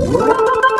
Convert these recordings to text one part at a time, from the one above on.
Whoa!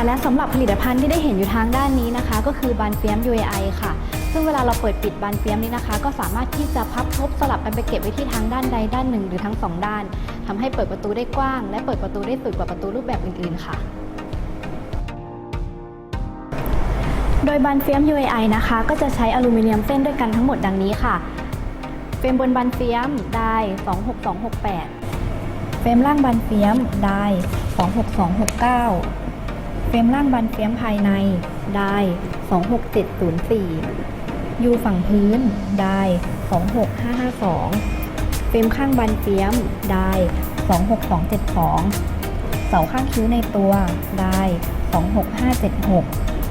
ค่ะและสำหรับผลิตภัณฑ์ที่ได้เห็นอยู่ทางด้านนี้นะคะ ก็คือบานเฟียม UAI ค่ะ ซึ่งเวลาเราเปิดปิดบานเฟียมนี้นะคะ ก็สามารถที่จะพับทบสลับกันไปเก็บไว้ที่ทางด้านใดด้านหนึ่ง หรือทั้งสองด้านทำให้เปิดประตูได้กว้าง และเปิดประตูได้สุดกว่าประตูรูปแบบอื่นๆค่ะโดยบานเฟียม UAI นะคะ ก็จะใช้อลูมิเนียมเส้นด้วยกันทั้งหมดดังนี้ค่ะ เฟรมบนบานเฟียมได้ 26268 เฟรมล่างบานเฟียมได้ 26269 เฟรมล่างบานเฟียมภายใน ได้ 26704 ยูฝั่งพื้น ได้ 26552 เฟรมข้างบานเฟียม ได้ 26272 เสาข้างคิ้วในตัว ได้ 26576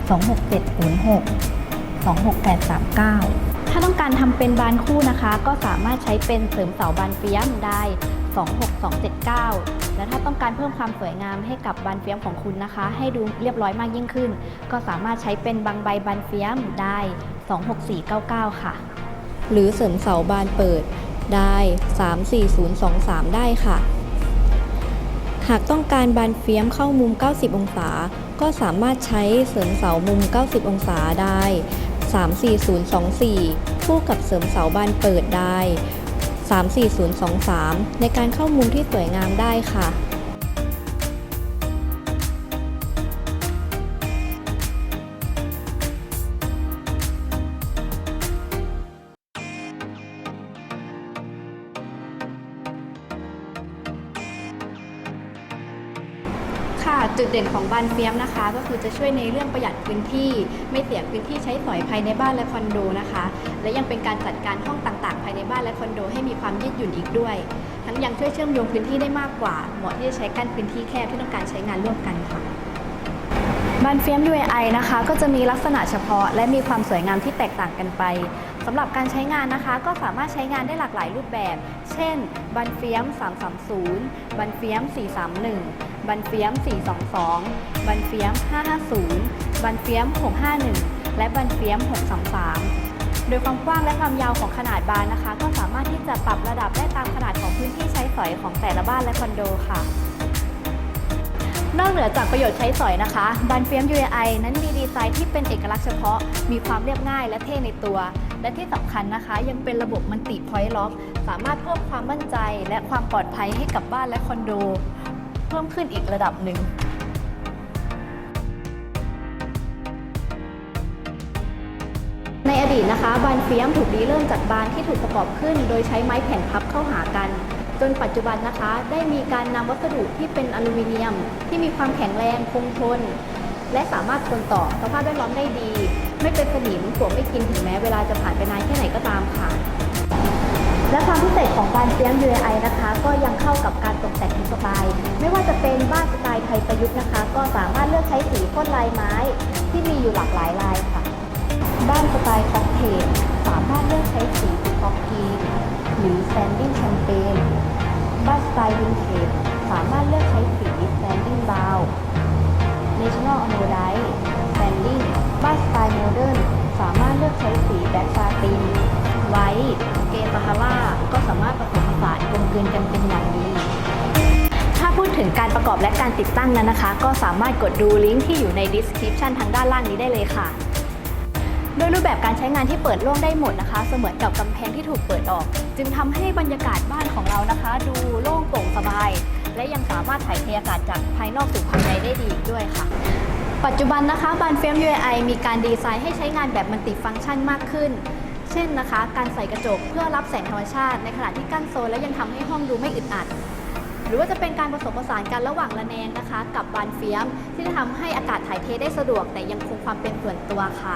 26706 26839 ถ้าต้องการทำเป็นบานคู่นะคะ ก็สามารถใช้เป็นเสริมเสาบานเฟียมได้ 26279 และถ้าต้องการเพิ่มความสวยงามให้กับบานเฟียมของคุณนะคะ ให้ดูเรียบร้อยมากยิ่งขึ้น ก็สามารถใช้เป็นบางใบบานเฟียมได้ 26499 ค่ะ หรือเสริมเสาบานเปิดได้ 34023 ได้ค่ะ หากต้องการบานเฟียมเข้ามุม 90 องศา ก็สามารถใช้เสริมเสามุม 90 องศาได้ 34024 คู่กับเสริมเสาบานเปิดได้ 34023 ในการเข้ามุมที่สวยงามได้ค่ะ จุดเด่นของบานเฟียมนะคะ ก็คือจะช่วยในเรื่องประหยัดพื้นที่ ไม่เสียพื้นที่ใช้สอยภายในบ้านและคอนโดนะคะ และยังเป็นการจัดการห้องต่างๆ ภายในบ้านและคอนโด ให้มีความยืดหยุ่นอีกด้วย ทั้งยังช่วยเชื่อมโยงพื้นที่ได้มากกว่า เหมาะที่จะใช้กั้นพื้นที่แคบที่ต้องการใช้งานร่วมกันค่ะบานเฟียม UAI นะคะ ก็จะมีลักษณะเฉพาะ และมีความสวยงามที่แตกต่างกันไป สำหรับการใช้งานนะคะ ก็สามารถใช้งานได้หลากหลายรูปแบบ เช่น บันเฟียม 330 บันเฟียม 431 บันเฟียม 422 บันเฟียม 550 บันเฟียม 651 และบันเฟียม 633 โดยความกว้างและความยาวของขนาดบานนะคะ ก็สามารถที่จะปรับระดับได้ตามขนาดของพื้นที่ใช้สอยของแต่ละบ้านและคอนโดค่ะ นอกเหนือจากประโยชน์ใช้สอยนะคะบานเฟียม UAI นั้นมีดีไซน์ที่เป็นเอกลักษณ์เฉพาะ มีความเรียบง่ายและเท่ในตัว และที่สำคัญนะคะ ยังเป็นระบบมันติพอยต์ล็อก สามารถเพิ่มความมั่นใจและความปลอดภัยให้กับบ้านและคอนโด เพิ่มขึ้นอีกระดับหนึ่งในอดีตนะคะบานเฟียมถูกรีเริ่มจากบานที่ถูกประกอบขึ้น โดยใช้ไม้แผ่นพับเข้าหากัน จนปัจจุบันนะคะ ได้มีการนำวัสดุที่เป็นอลูมิเนียม ที่มีความแข็งแรงคงทน และสามารถทนต่อสภาพแวดล้อมได้ดี ไม่เป็นสนิมปวกไม่กินถึงแม้เวลาจะผ่านไปนานแค่ไหนก็ตามค่ะ และความพิเศษของบานเฟียม UAI นะคะ ก็ยังเข้ากับการตกแต่งทุกสไตล์ไม่ว่าจะเป็นบ้านสไตล์ไทยประยุกต์นะคะ ก็สามารถเลือกใช้สีพ่นลายไม้ ที่มีอยู่หลากหลายลายค่ะ บ้านสไตล์ค็อกเทลสามารถเลือกใช้สีพ็อกกีหรือแซนดิ้งแชมเปญานสไตล์วินเทจสามารถเลือกใช้สีแซนดิ้งบาว National a n o d i t e Standing บ้านสไตล์โมเดิร์นสามารถเลือกใช้สีแบ็กซาติน ไวท์เกตาฮาร่าก็สามารถผสมผสานกลมกลืนกันเป็นอย่างดี ถ้าพูดถึงการประกอบและการติดตั้งนั้นนะคะ ก็สามารถกดดูลิงก์ที่อยู่ใน description ทางด้านล่างนี้ได้เลยค่ะ โดยรูปแบบการใช้งานที่เปิดโล่งได้หมดนะคะ เสมือนกับกำแพงที่ถูกเปิดออก จึงทำให้บรรยากาศบ้านของเรานะคะ ดูโล่งโปร่งสบาย และยังสามารถถ่ายเทอากาศจากภายนอกสู่ภายในได้ดีด้วยค่ะ ปัจจุบันนะคะบานเฟรม U I มีการดีไซน์ให้ใช้งานแบบมัลติฟังก์ชันมากขึ้น เช่นนะคะ การใส่กระจกเพื่อรับแสงธรรมชาติ ในขณะที่กั้นโซนและยังทำให้ห้องดูไม่อึดอัดหรือว่าจะเป็นการผสมผสานกันระหว่างระแนงนะคะ กับบานเฟียม ที่จะทำให้อากาศถ่ายเทได้สะดวก แต่ยังคงความเป็นส่วนตัวค่ะ